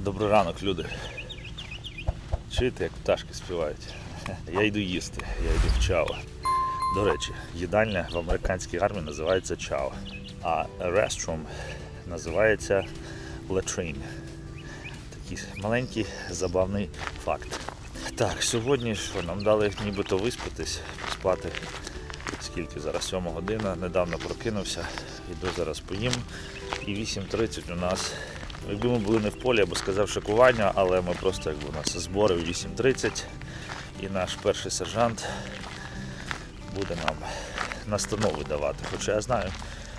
Добрий ранок, люди. Чуєте, як пташки співають? Я йду їсти, я йду в чао. До речі, їдальня в американській армії називається чао, а restroom називається latrine. Такий маленький забавний факт. Так, сьогодні що нам дали нібито виспатись, спати. Скільки зараз? 7 година, недавно прокинувся, йду зараз поїм. І 8.30 у нас. Якби ми були не в полі, я би сказав шокування, але ми просто якби у нас збори в 8.30 і наш перший сержант буде нам настанови давати. Хоча я знаю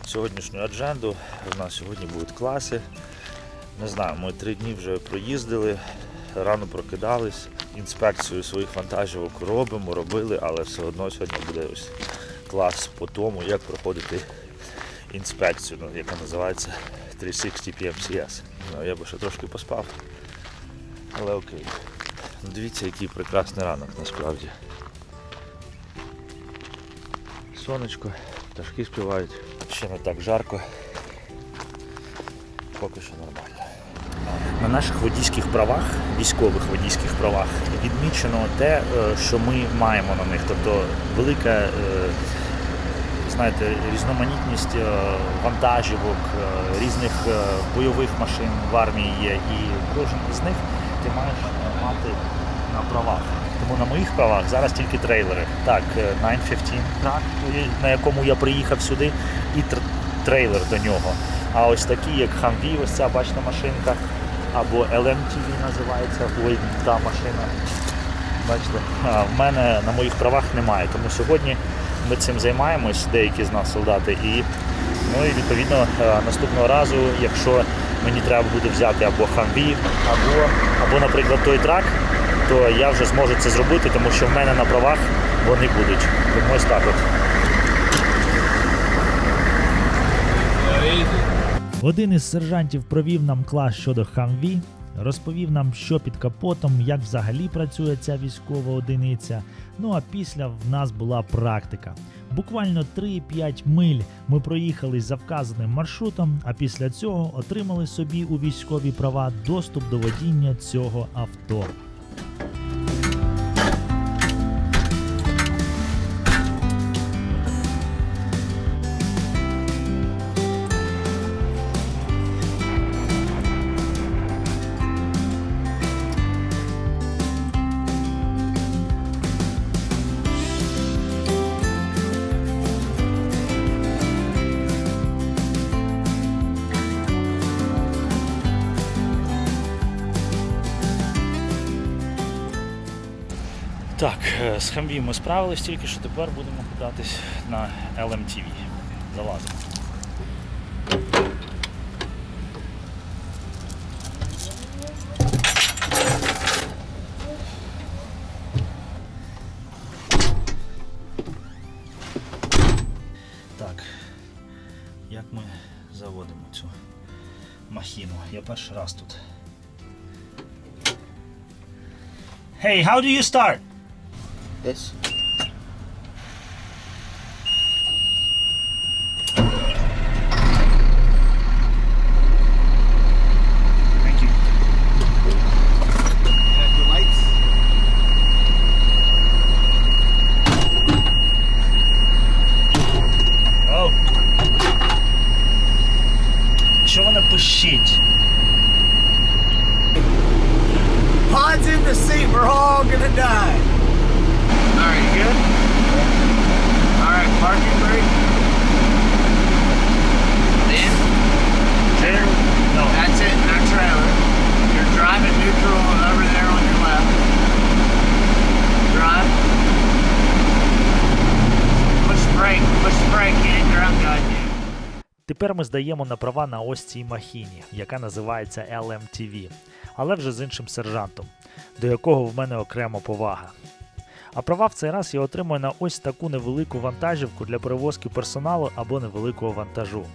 сьогоднішню адженду, у нас сьогодні будуть класи. Не знаю, ми три дні вже проїздили, рано прокидались, інспекцію своїх вантажівок робимо, робили, але все одно сьогодні буде ось клас по тому, як проходити інспекцію, ну, яка називається 360 PMCS. Ну, я би ще трошки поспав, але окей. Ну, Дивіться, який прекрасний ранок насправді. Сонечко, пташки співають, ще не так жарко. Поки що нормально. На наших водійських правах, військових водійських правах, відмічено те, е, що ми маємо на них. Тобто велика е, знаєте, різноманітність е, вантажівок, е, різних е, бойових машин в армії є, і кожен із них ти маєш мати на правах. Тому на моїх правах зараз тільки трейлери. Так, е, 915 трак, на якому я приїхав сюди, і тр- трейлер до нього. А ось такі, як Humvee, ось ця бачите машинка, або LMTV називається, ой, та машина. Бачите, в мене на моїх правах немає. Тому сьогодні ми цим займаємось, деякі з нас солдати, і ну і відповідно е, наступного разу, якщо мені треба буде взяти або Humvee, або, або, наприклад, той трак, то я вже зможу це зробити, тому що в мене на правах вони будуть. Тому ось так от. Один із сержантів провів нам клас щодо Хамві, розповів нам, що під капотом, як взагалі працює ця військова одиниця. Ну а після в нас була практика. Буквально 3-5 миль ми проїхали за вказаним маршрутом, а після цього отримали собі у військові права доступ до водіння цього авто. З Хамві ми справились, тільки що тепер будемо кататись на LMTV. Залазимо. Так, як ми заводимо цю махіну? Я перший раз тут. Hey, how do you start? This. Ми здаємо на права на ось цій махіні, яка називається LMTV, але вже з іншим сержантом, до якого в мене окрема повага. А права в цей раз я отримую на ось таку невелику вантажівку для перевозки персоналу або невеликого вантажу.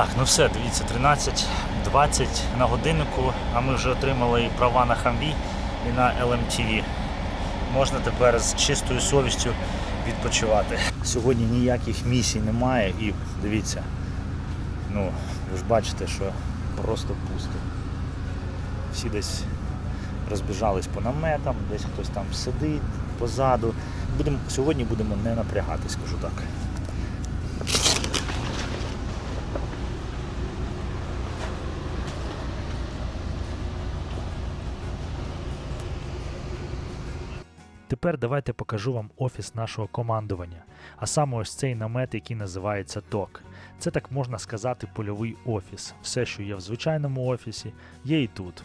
Так, ну все, дивіться, 13.20 на годиннику, а ми вже отримали і права на хамві. і на LMTV. Можна тепер з чистою совістю відпочивати. Сьогодні ніяких місій немає і дивіться, ну, ви ж бачите, що просто пусто. Всі десь розбіжались по наметам, десь хтось там сидить позаду. Будемо, сьогодні будемо не напрягатись, скажу так. Тепер давайте покажу вам офіс нашого командування, а саме ось цей намет, який називається ТОК. Це так можна сказати польовий офіс. Все, що є в звичайному офісі, є і тут.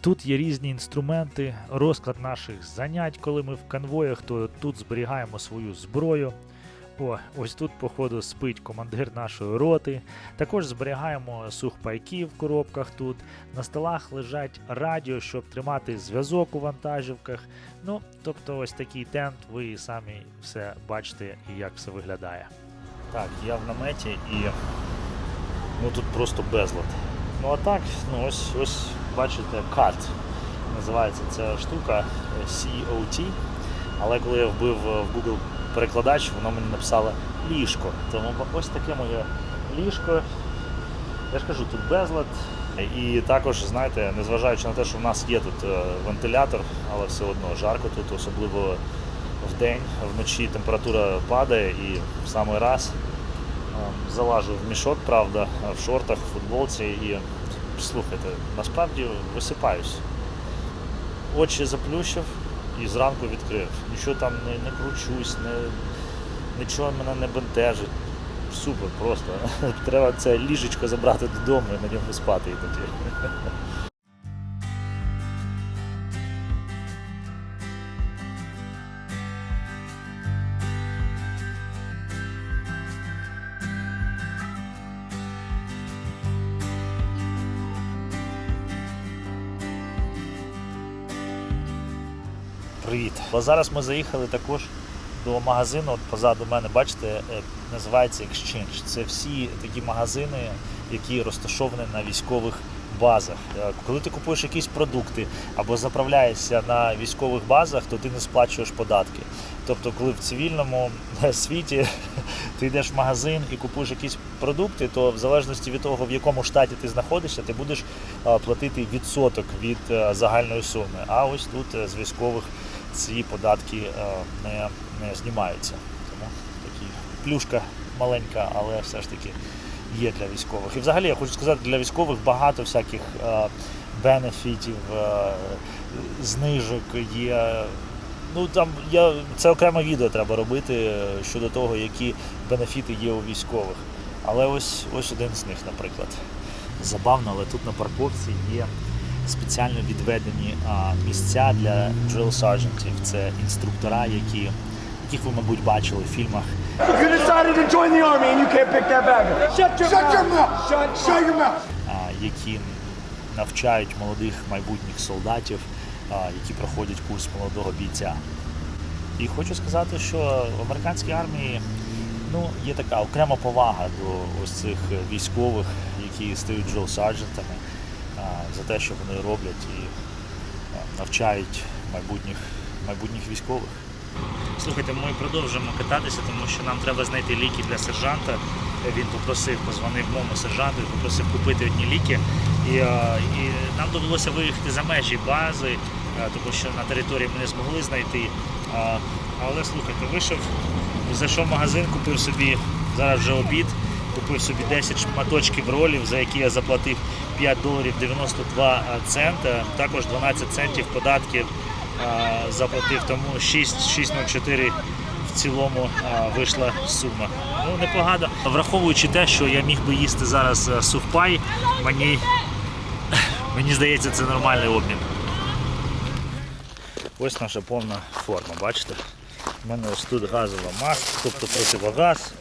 Тут є різні інструменти, розклад наших занять, коли ми в конвоях, то тут зберігаємо свою зброю. О, ось тут, походу, спить командир нашої роти. Також зберігаємо сухпайки в коробках тут. На столах лежать радіо, щоб тримати зв'язок у вантажівках. Ну, тобто, ось такий тент, ви самі все бачите і як все виглядає. Так, я в наметі і ну тут просто безлад. Ну а так, ну ось ось бачите, CAT називається ця штука е, COT. Але коли я вбив е, в Google перекладач, воно мені написало ліжко. Тому ось таке моє ліжко. Я ж кажу, тут безлад. І також, знаєте, незважаючи на те, що в нас є тут е, вентилятор, але все одно жарко тут, особливо в день, вночі температура падає і в самий раз е, залажу в мішок, правда, в шортах, в футболці і слухайте, насправді висипаюсь. Очі заплющив і зранку відкрив. Нічого там не, не кручусь, не, нічого мене не бентежить. Супер просто. Треба це ліжечко забрати додому і на ньому спати і Привіт. Бо зараз ми заїхали також до магазину. От позаду мене, бачите, е, називається Exchange. Це всі такі магазини, які розташовані на військових базах. Е, Коли ти купуєш якісь продукти або заправляєшся на військових базах, то ти не сплачуєш податки. Тобто, коли в цивільному е, світі ти йдеш в магазин і купуєш якісь продукти, то в залежності від того, в якому штаті ти знаходишся, ти будеш платити відсоток від загальної суми. А ось тут з військових ці податки е, не, не знімаються. Тому такі плюшка маленька, але все ж таки є для військових. І взагалі я хочу сказати, для військових багато всяких е, бенефітів, е, знижок є. Ну там я це окреме відео треба робити щодо того, які бенефіти є у військових. Але ось ось один з них, наприклад. Забавно, але тут на парковці є спеціально відведені місця для drill sergeantів. Це інструктора, які, яких ви, мабуть, бачили в фільмах. You decided to join the army and you can't pick that back up. Shut your Shut your mouth. Shut, Shut your mouth. які навчають молодих майбутніх солдатів, які проходять курс молодого бійця. І хочу сказати, що в американській армії ну, є така окрема повага до ось цих військових, які стають drill сержантами за те, що вони роблять і навчають майбутніх, майбутніх військових. Слухайте, ми продовжуємо кататися, тому що нам треба знайти ліки для сержанта. Він попросив, позвонив моєму сержанту і попросив купити одні ліки. І, і нам довелося виїхати за межі бази, тому що на території ми не змогли знайти. Але слухайте, вийшов, зайшов в магазин, купив собі зараз вже обід, купив собі 10 шматочків ролів, за які я заплатив 5 доларів 92 цента, також 12 центів податків заплатив, тому 6,04 в цілому вийшла сума. Ну, непогано. Враховуючи те, що я міг би їсти зараз е, сухпай, мені, мені здається, це нормальний обмін. Ось наша повна форма, бачите? У мене ось тут газова маска, тобто противогаз.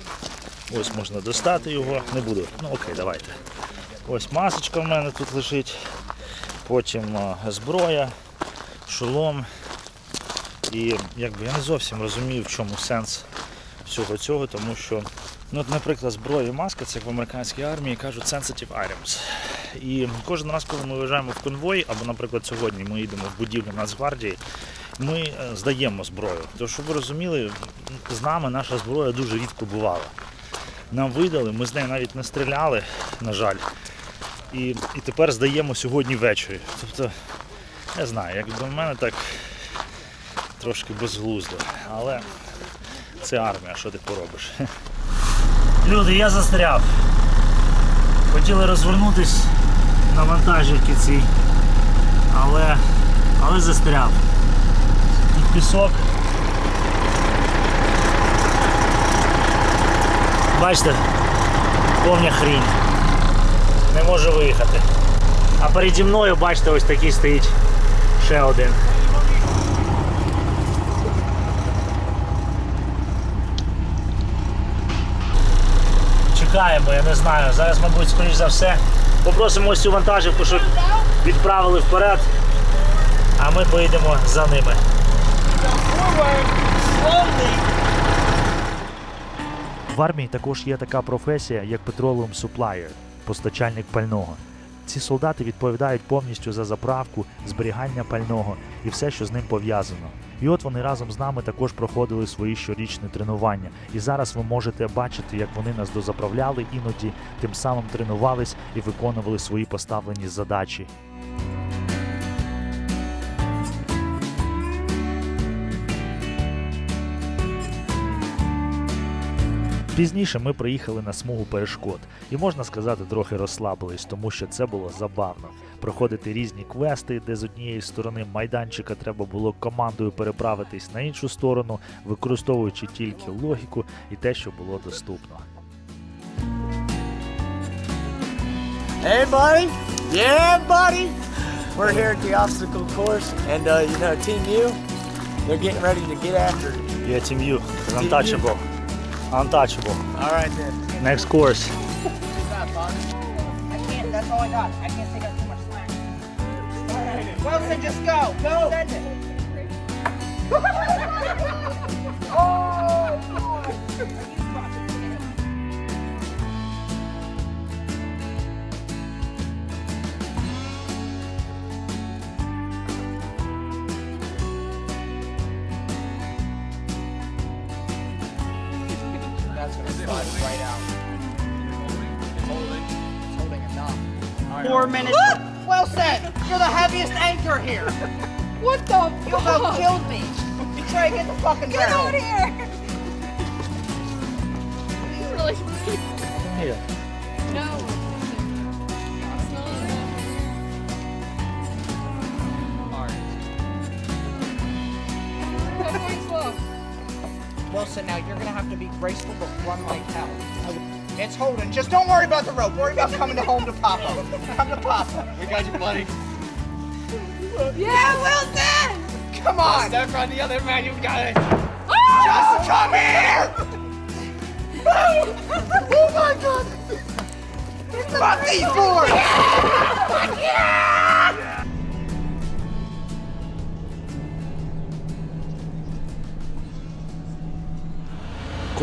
Ось можна достати його. Не буду. Ну окей, давайте. Ось масочка в мене тут лежить. Потім зброя, шолом. І якби я не зовсім розумію, в чому сенс всього цього, тому що, ну, наприклад, зброя і маска це в американській армії кажуть sensitive items. І кожен раз, коли ми виїжджаємо в конвой, або, наприклад, сьогодні ми їдемо в будівлю Нацгвардії, ми е, здаємо зброю. Тому щоб ви розуміли, з нами наша зброя дуже рідко бувала. Нам видали, ми з нею навіть не стріляли, на жаль. І, і тепер здаємо сьогодні ввечері. Тобто, не знаю, як до мене так трошки безглуздо. Але це армія, що ти поробиш? Люди, я застряв. Хотіли розвернутись на вантажівці цій, але, але застряв. Тут пісок. Бачите, повня хрінь. Не може виїхати. А переді мною, бачите, ось такий стоїть ще один. Чекаємо, я не знаю. Зараз, мабуть, скоріш за все. Попросимо ось цю вантажівку, щоб відправили вперед, а ми поїдемо за ними. В армії також є така професія, як petroleum supplier – постачальник пального. Ці солдати відповідають повністю за заправку, зберігання пального і все, що з ним пов'язано. І от вони разом з нами також проходили свої щорічні тренування. І зараз ви можете бачити, як вони нас дозаправляли іноді, тим самим тренувались і виконували свої поставлені задачі. Пізніше ми приїхали на смугу перешкод, і можна сказати, трохи розслабились, тому що це було забавно. Проходити різні квести, де з однієї сторони майданчика треба було командою переправитись на іншу сторону, використовуючи тільки логіку і те, що було доступно. Hey, buddy. Yeah, buddy. We're here at the obstacle course, and uh, you know, Team U, they're getting ready to get after it. Я тім'ю, untouchable. Untouchable. All right then. Next course. I can't. That's all I got. I can't take up too much slack. Wilson, just go. Go. Send it. oh, That's gonna slide right out. It's holding. It's holding enough. Four minutes. Wilson, you're the heaviest anchor here. What the You about killed me. Trey, get the fucking Get barrel. out here! It's really deep. No. It's not enough. Slow. Wilson, now you're gonna have to be graceful but run like hell. It's holding. Just don't worry about the rope. Worry about coming to home to Papa. Come to Papa. We got you, buddy. Yeah, Wilson! Come on. Step on the other man. You got it. Just come here. oh my God. Fuck these boys.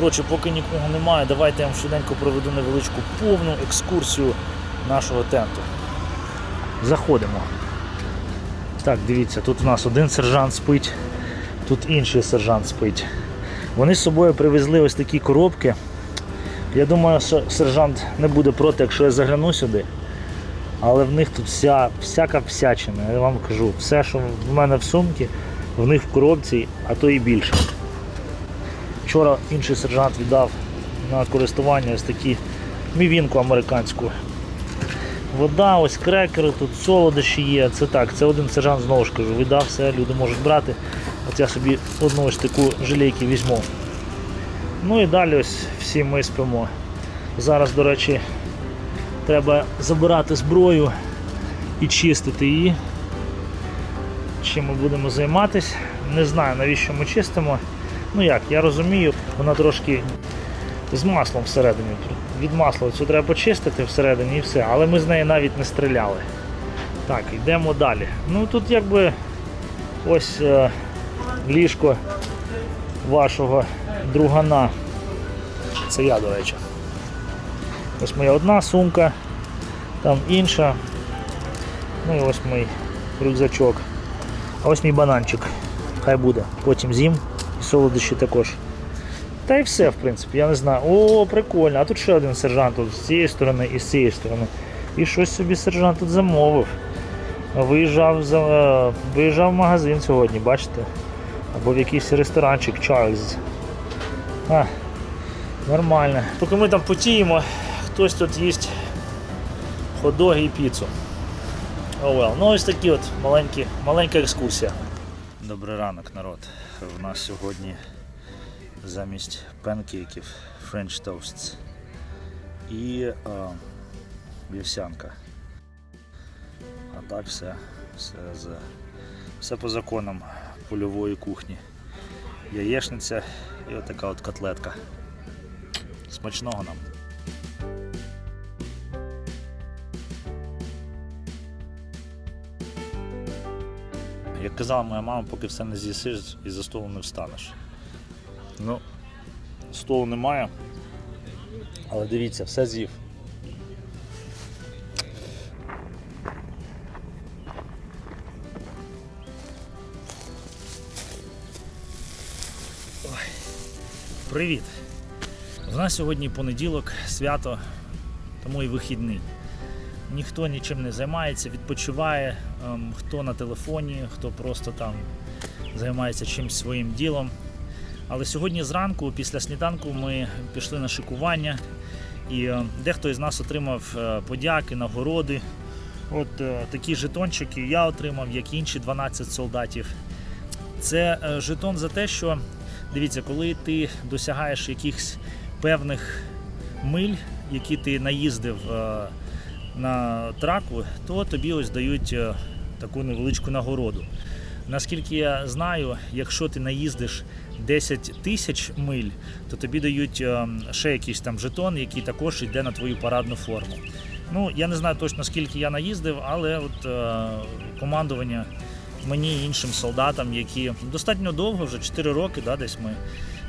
Коротше, поки нікого немає, давайте я вам швиденько проведу невеличку повну екскурсію нашого тенту. Заходимо. Так, дивіться, тут у нас один сержант спить, тут інший сержант спить. Вони з собою привезли ось такі коробки. Я думаю, що сержант не буде проти, якщо я загляну сюди. Але в них тут вся, всяка всячина. Я вам кажу, все, що в мене в сумці, в них в коробці, а то і більше. Вчора інший сержант віддав на користування ось такі мівінку американську. Вода, ось крекери, тут солодощі є. Це так, це один сержант знову ж кажу, віддав все, люди можуть брати. От я собі одну ось таку жалейки візьму. Ну і далі ось всі ми спимо. Зараз, до речі, треба забирати зброю і чистити її. Чим ми будемо займатися. Не знаю навіщо ми чистимо. Ну як, я розумію, вона трошки з маслом всередині. Від масла цю треба почистити всередині і все, але ми з неї навіть не стріляли. Так, йдемо далі. Ну тут якби ось е, ліжко вашого другана. Це я, до речі. Ось моя одна сумка. Там інша. Ну і ось мій рюкзачок. А ось мій бананчик. Хай буде. Потім з'їм солодощі також. Та й все, в принципі, я не знаю. О, прикольно. А тут ще один сержант тут з цієї сторони і з цієї сторони. І щось собі сержант тут замовив. Виїжджав, за, е, виїжджав в магазин сьогодні, бачите? Або в якийсь ресторанчик Чарльз. А, нормально. Поки ми там потіємо, хтось тут їсть хот-доги і піцу. Oh well. Ну ось такі от маленькі, маленька екскурсія. Добрий ранок, народ. У нас сьогодні замість панкейків French toasts і е, вівсянка. А так все, все, з, все по законам польової кухні. Яєшниця і отака от котлетка. Смачного нам. Казала моя мама, поки все не з'їсиш і за столу не встанеш. Ну, столу немає. Але дивіться, все з'їв. Привіт! У нас сьогодні понеділок, свято, тому і вихідний. Ніхто нічим не займається, відпочиває, хто на телефоні, хто просто там займається чимось своїм ділом. Але сьогодні зранку, після сніданку, ми пішли на шикування, і е, дехто із нас отримав е, подяки, нагороди. От е, такі жетончики я отримав, як інші 12 солдатів. Це жетон за те, що дивіться, коли ти досягаєш якихось певних миль, які ти наїздив на траку, то тобі ось дають е, таку невеличку нагороду. Наскільки я знаю, якщо ти наїздиш 10 тисяч миль, то тобі дають е, ще якийсь там жетон, який також йде на твою парадну форму. Ну, я не знаю точно скільки я наїздив, але от е, командування мені і іншим солдатам, які достатньо довго, вже 4 роки, да, десь ми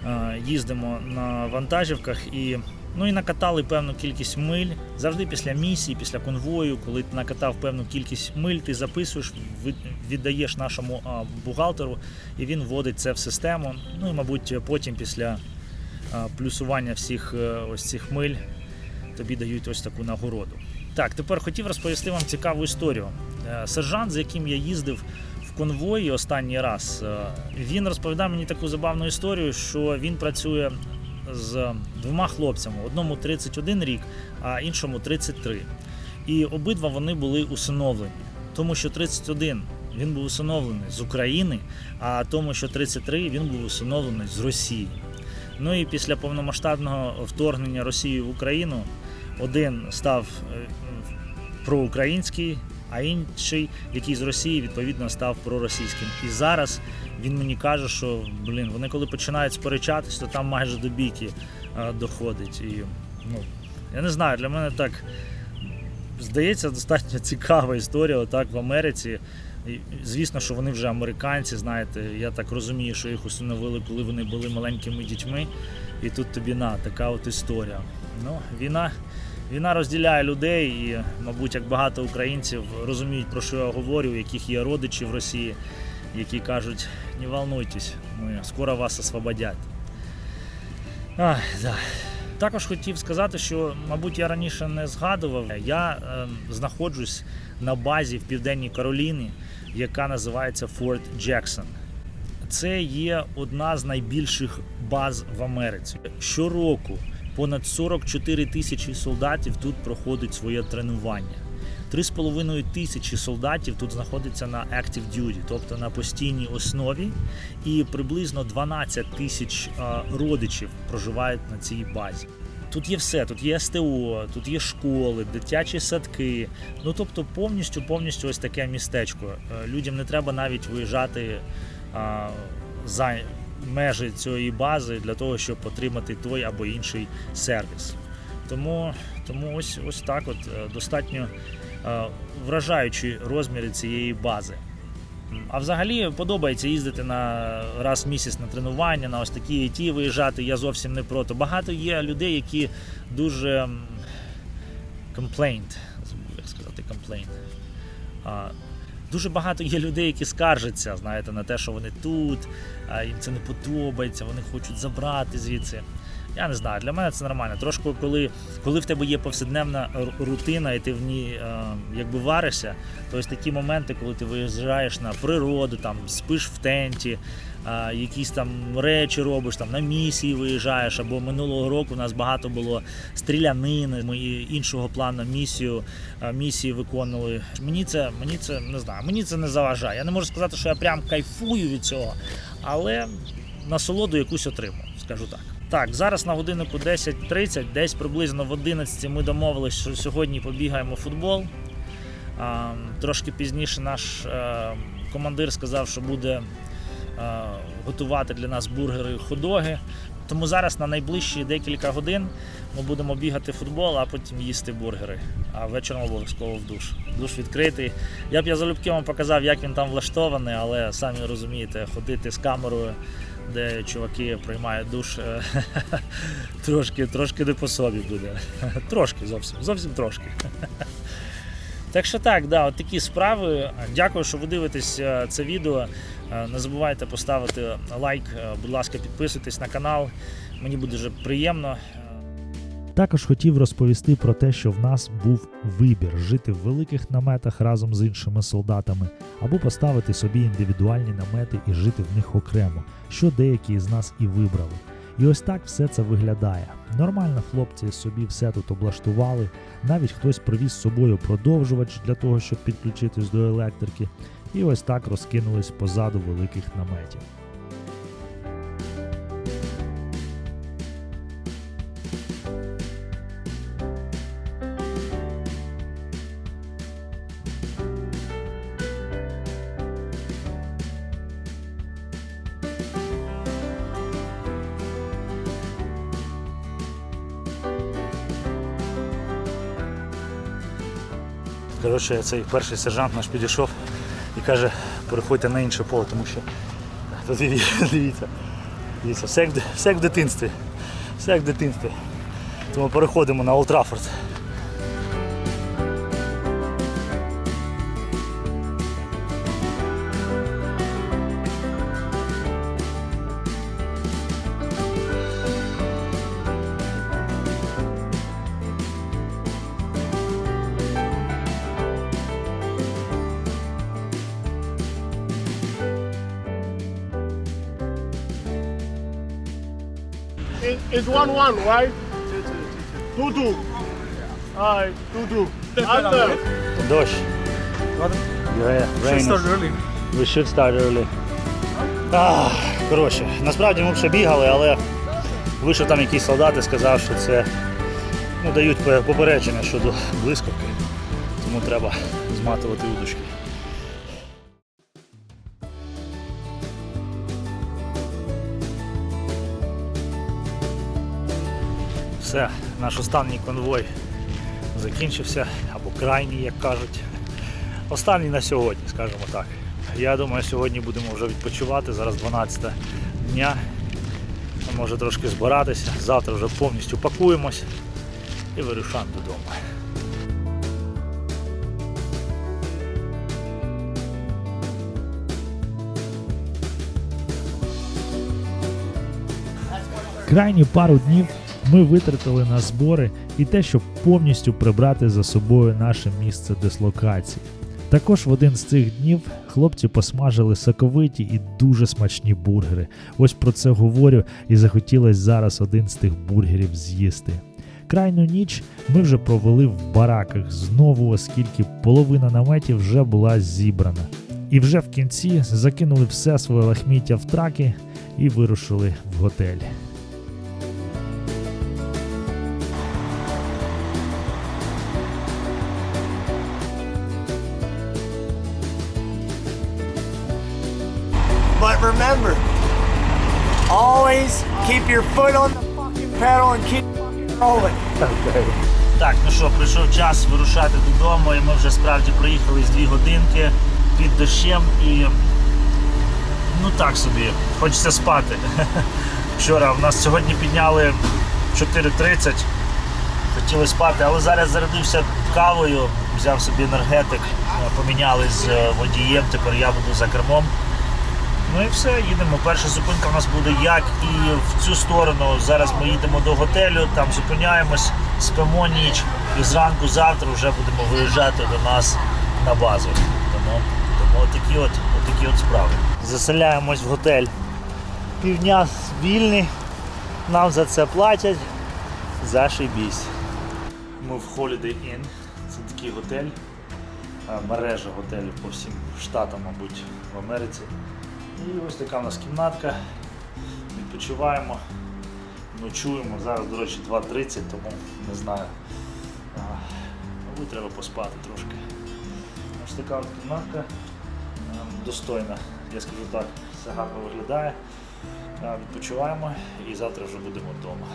е, їздимо на вантажівках і. Ну і накатали певну кількість миль. Завжди після місії, після конвою, коли ти накатав певну кількість миль, ти записуєш, віддаєш нашому бухгалтеру, і він вводить це в систему. Ну і, мабуть, потім після плюсування всіх е, ось цих миль тобі дають ось таку нагороду. Так, тепер хотів розповісти вам цікаву історію. Е, Сержант, з яким я їздив в конвої останній раз, е, він розповідав мені таку забавну історію, що він працює з двома хлопцями: одному 31 рік, а іншому 33. І обидва вони були усиновлені. Тому що 31 він був усиновлений з України, а тому, що 33 він був усиновлений з Росії. Ну і після повномасштабного вторгнення Росії в Україну один став е, проукраїнський, а інший, який з Росії, відповідно став проросійським. І зараз він мені каже, що блін, вони коли починають сперечатись, то там майже до бійки доходить. І ну, я не знаю, для мене так здається достатньо цікава історія. Отак в Америці. І, Звісно, що вони вже американці, знаєте, я так розумію, що їх усиновили, коли вони були маленькими дітьми. І тут тобі на така от історія. Ну, війна, війна розділяє людей, і, мабуть, як багато українців розуміють, про що я говорю, яких є родичі в Росії, які кажуть, не волнуйтесь, ми скоро вас освободять. Ах, да. Також хотів сказати, що, мабуть, я раніше не згадував. Я е, знаходжусь на базі в Південній Кароліні, яка називається Форт Джексон. Це є одна з найбільших баз в Америці. Щороку понад 44 тисячі солдатів тут проходить своє тренування. 3,5 тисячі солдатів тут знаходиться на active duty, тобто на постійній основі, і приблизно 12 тисяч е, родичів проживають на цій базі. Тут є все, тут є СТО, тут є школи, дитячі садки. Ну тобто повністю, повністю ось таке містечко. Е, Людям не треба навіть виїжджати а, за межі цієї бази для того, щоб отримати той або інший сервіс. Тому, тому ось, ось так от е, достатньо е, вражаючі розміри цієї бази. А взагалі подобається їздити на раз в місяць на тренування, на ось такі ІТ виїжджати. Я зовсім не проти. Багато є людей, які дуже забув, як Lane. А, Дуже багато є людей, які скаржаться, знаєте, на те, що вони тут, їм це не подобається, вони хочуть забрати звідси. Я не знаю, для мене це нормально. Трошки, коли, коли в тебе є повсякденна рутина і ти в ній е, якби варишся, то ось такі моменти, коли ти виїжджаєш на природу, там спиш в тенті, а, якісь там речі робиш, там на місії виїжджаєш. Або минулого року у нас багато було стрілянини. Ми іншого плану місію а, місії виконували. Мені це мені це не знаю, мені це не заважає. Я не можу сказати, що я прям кайфую від цього, але насолоду якусь отримую, скажу так. Так, зараз на годиннику 10.30, десь приблизно в 11 ми домовились, що сьогодні побігаємо футбол. Трошки пізніше наш е, командир сказав, що буде е, готувати для нас бургери і ходоги. Тому зараз на найближчі декілька годин ми будемо бігати в футбол, а потім їсти бургери. А вечором обов'язково в душ. Душ відкритий. Я б я залюбки вам показав, як він там влаштований, але самі розумієте, ходити з камерою, де чуваки приймають душ, е, трошки, трошки не по собі буде. Трошки зовсім, зовсім трошки. Так що так, да, от такі справи. Дякую, що ви дивитесь е, це відео. Е, Не забувайте поставити лайк, будь ласка, підписуйтесь на канал. Мені буде дуже приємно. Також хотів розповісти про те, що в нас був вибір жити в великих наметах разом з іншими солдатами, або поставити собі індивідуальні намети і жити в них окремо, що деякі з нас і вибрали. І ось так все це виглядає. Нормально хлопці собі все тут облаштували. Навіть хтось привіз з собою продовжувач для того, щоб підключитись до електрики. І ось так розкинулись позаду великих наметів. Коротше, цей перший сержант наш підійшов і каже, переходьте на інше поле, тому що дивіться, дивіться, все як, все як в дитинстві. Все як в дитинстві. Тому переходимо на Олд one one, right? Two two. Alright, two two. Under. Дощ. Yeah, rain is- We should start early. Ах, коротше, насправді ми б ще бігали, але вийшов там якийсь солдат і сказав, що це ну, дають попередження щодо блискавки, тому треба зматувати удочки. Все, наш останній конвой закінчився, або крайній, як кажуть. Останній на сьогодні, скажімо так. Я думаю, сьогодні будемо вже відпочивати. Зараз 12 дня. Може трошки збиратися. Завтра вже повністю пакуємось і вирушаємо додому. Крайні пару днів ми витратили на збори і те, щоб повністю прибрати за собою наше місце дислокації. Також в один з цих днів хлопці посмажили соковиті і дуже смачні бургери. Ось про це говорю і захотілося зараз один з тих бургерів з'їсти. Крайню ніч ми вже провели в бараках знову, оскільки половина наметів вже була зібрана. І вже в кінці закинули все своє лахміття в траки і вирушили в готель. Your foot on the fucking pedal and keep fucking rolling. Так, ну що, прийшов час вирушати додому, і ми вже справді проїхали з дві годинки під дощем і ну так собі, хочеться спати. Вчора в нас сьогодні підняли 4.30, хотілося спати, але зараз зарядився кавою, взяв собі енергетик, поміняли з водієм, тепер я буду за кермом. Ну і все, їдемо. Перша зупинка у нас буде як і в цю сторону. Зараз ми їдемо до готелю, там зупиняємось, спимо ніч і зранку завтра вже будемо виїжджати до нас на базу. Тому, тому отакі от, отакі от справи. Заселяємось в готель. Півдня вільний, нам за це платять. Зашибісь. Ми в Holiday Inn. Це такий готель, мережа готелів по всім штатам, мабуть, в Америці. І ось така у нас кімнатка. Відпочиваємо, ночуємо. Зараз, до речі, 2.30, тому не знаю. Мабуть, треба поспати трошки. Ось така от кімнатка. Достойна, я скажу так, все гарно виглядає. Відпочиваємо і завтра вже будемо вдома.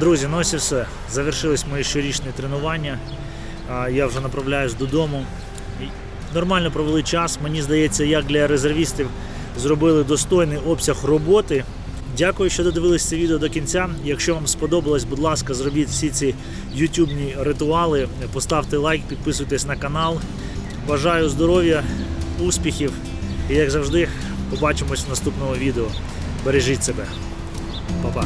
Друзі, ну ось і все. Завершились мої щорічні тренування. Я вже направляюсь додому. Нормально провели час. Мені здається, як для резервістів зробили достойний обсяг роботи. Дякую, що додивились це відео до кінця. Якщо вам сподобалось, будь ласка, зробіть всі ці ютубні ритуали, поставте лайк, підписуйтесь на канал. Бажаю здоров'я, успіхів і, як завжди, побачимось в наступному відео. Бережіть себе. Па-па.